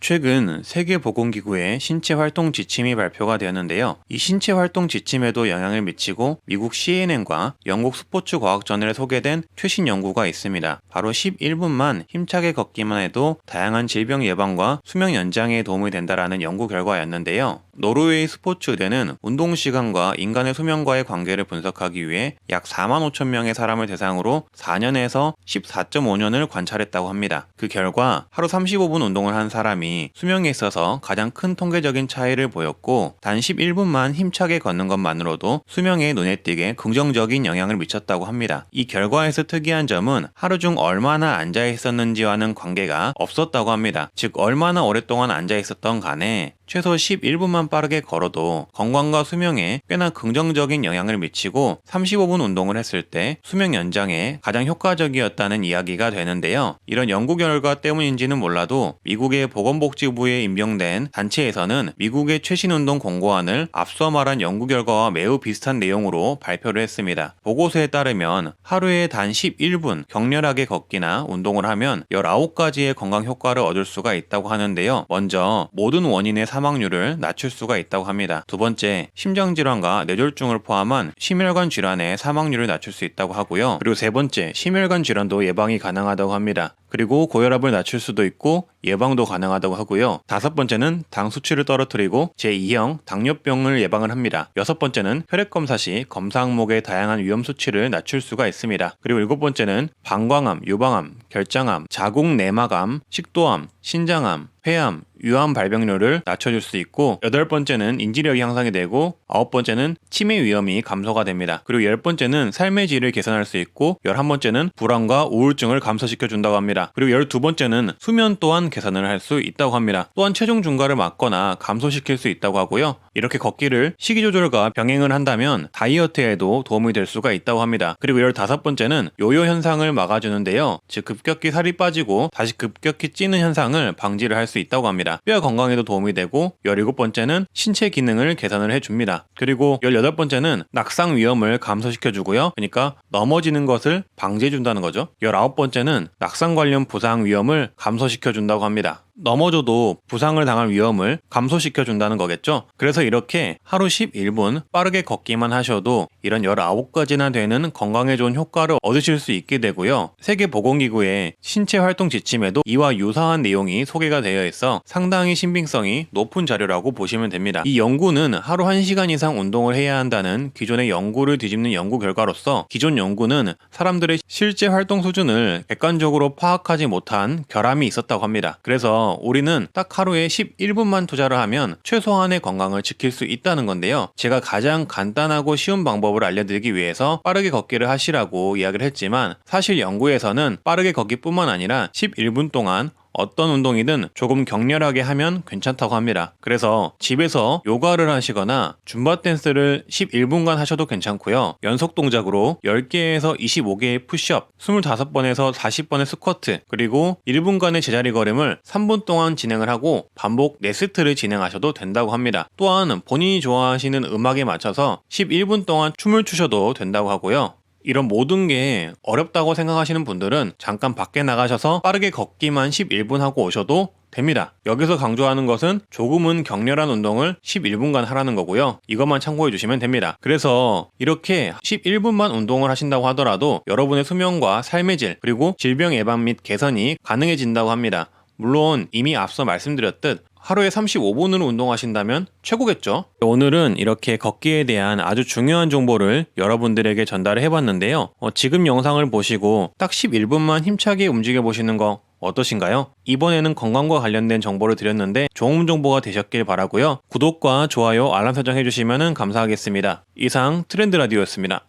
최근 세계보건기구의 신체 활동 지침이 발표가 되었는데요. 이 신체 활동 지침에도 영향을 미치고 미국 CNN과 영국 스포츠 과학 저널에 소개된 최신 연구가 있습니다. 바로 11분만 힘차게 걷기만 해도 다양한 질병 예방과 수명 연장에 도움이 된다라는 연구 결과였는데요. 노르웨이 스포츠 의대는 운동 시간과 인간의 수명과의 관계를 분석하기 위해 약 4만 5천 명의 사람을 대상으로 4년에서 14.5년을 관찰했다고 합니다. 그 결과 하루 35분 운동을 한 사람이 수명에 있어서 가장 큰 통계적인 차이를 보였고 단 11분만 힘차게 걷는 것만으로도 수명에 눈에 띄게 긍정적인 영향을 미쳤다고 합니다. 이 결과에서 특이한 점은 하루 중 얼마나 앉아 있었는지와는 관계가 없었다고 합니다. 즉 얼마나 오랫동안 앉아 있었던 간에 최소 11분만 빠르게 걸어도 건강과 수명에 꽤나 긍정적인 영향을 미치고 35분 운동을 했을 때 수명 연장에 가장 효과적이었다는 이야기가 되는데요. 이런 연구 결과 때문인지는 몰라도 미국의 보건 복지부에 임명된 단체에서는 미국의 최신 운동 공고안을 앞서 말한 연구 결과와 매우 비슷한 내용으로 발표를 했습니다. 보고서에 따르면 하루에 단 11분 격렬하게 걷기나 운동을 하면 19가지의 건강 효과를 얻을 수가 있다고 하는데요. 먼저 모든 원인의 사망률을 낮출 수가 있다고 합니다. 두 번째, 심장질환과 뇌졸중을 포함한 심혈관 질환의 사망률을 낮출 수 있다고 하고요. 그리고 세 번째, 심혈관 질환도 예방이 가능하다고 합니다. 그리고 고혈압을 낮출 수도 있고 예방도 가능하다고 하고요. 다섯 번째는 당 수치를 떨어뜨리고 제2형 당뇨병을 예방을 합니다. 여섯 번째는 혈액 검사 시 검사 항목의 다양한 위험 수치를 낮출 수가 있습니다. 그리고 일곱 번째는 방광암, 유방암, 결장암, 자궁 내막암, 식도암, 신장암, 폐암, 유암 발병률을 낮춰줄 수 있고 여덟 번째는 인지력이 향상이 되고 아홉 번째는 치매 위험이 감소가 됩니다. 그리고 열 번째는 삶의 질을 개선할 수 있고 열한 번째는 불안과 우울증을 감소시켜 준다고 합니다. 그리고 열두 번째는 수면 또한 개선을 할 수 있다고 합니다. 또한 체중 증가를 막거나 감소시킬 수 있다고 하고요. 이렇게 걷기를 식이 조절과 병행을 한다면 다이어트에도 도움이 될 수가 있다고 합니다. 그리고 열다섯 번째는 요요 현상을 막아주는데요. 즉 급격히 살이 빠지고 다시 급격히 찌는 현상을 방지를 할 수 있다고 합니다. 뼈 건강에도 도움이 되고 17번째는 신체 기능을 개선을 해줍니다. 그리고 18번째는 낙상 위험을 감소시켜주고요. 그러니까 넘어지는 것을 방지해준다는 거죠. 19번째는 낙상 관련 부상 위험을 감소시켜준다고 합니다. 넘어져도 부상을 당할 위험을 감소시켜 준다는 거겠죠. 그래서 이렇게 하루 11분 빠르게 걷기만 하셔도 이런 19가지나 되는 건강에 좋은 효과를 얻으실 수 있게 되고요. 세계 보건기구의 신체 활동 지침에도 이와 유사한 내용이 소개가 되어 있어 상당히 신빙성이 높은 자료라고 보시면 됩니다. 이 연구는 하루 1시간 이상 운동을 해야 한다는 기존의 연구를 뒤집는 연구 결과로서 기존 연구는 사람들의 실제 활동 수준을 객관적으로 파악하지 못한 결함이 있었다고 합니다. 그래서 우리는 딱 하루에 11분만 투자를 하면 최소한의 건강을 지킬 수 있다는 건데요. 제가 가장 간단하고 쉬운 방법을 알려드리기 위해서 빠르게 걷기를 하시라고 이야기를 했지만 사실 연구에서는 빠르게 걷기뿐만 아니라 11분 동안 어떤 운동이든 조금 격렬하게 하면 괜찮다고 합니다. 그래서 집에서 요가를 하시거나 줌바 댄스를 11분간 하셔도 괜찮고요. 연속 동작으로 10개에서 25개의 푸시업, 25번에서 40번의 스쿼트, 그리고 1분간의 제자리 걸음을 3분 동안 진행을 하고 반복 4세트를 진행하셔도 된다고 합니다. 또한 본인이 좋아하시는 음악에 맞춰서 11분 동안 춤을 추셔도 된다고 하고요. 이런 모든 게 어렵다고 생각하시는 분들은 잠깐 밖에 나가셔서 빠르게 걷기만 11분 하고 오셔도 됩니다. 여기서 강조하는 것은 조금은 격렬한 운동을 11분간 하라는 거고요. 이것만 참고해 주시면 됩니다. 그래서 이렇게 11분만 운동을 하신다고 하더라도 여러분의 수명과 삶의 질, 그리고 질병 예방 및 개선이 가능해진다고 합니다. 물론 이미 앞서 말씀드렸듯 하루에 35분으로 운동하신다면 최고겠죠? 오늘은 이렇게 걷기에 대한 아주 중요한 정보를 여러분들에게 전달을 해봤는데요. 어, 지금 영상을 보시고 딱 11분만 힘차게 움직여 보시는 거 어떠신가요? 이번에는 건강과 관련된 정보를 드렸는데 좋은 정보가 되셨길 바라고요. 구독과 좋아요, 알람 설정 해주시면 감사하겠습니다. 이상 트렌드 라디오였습니다.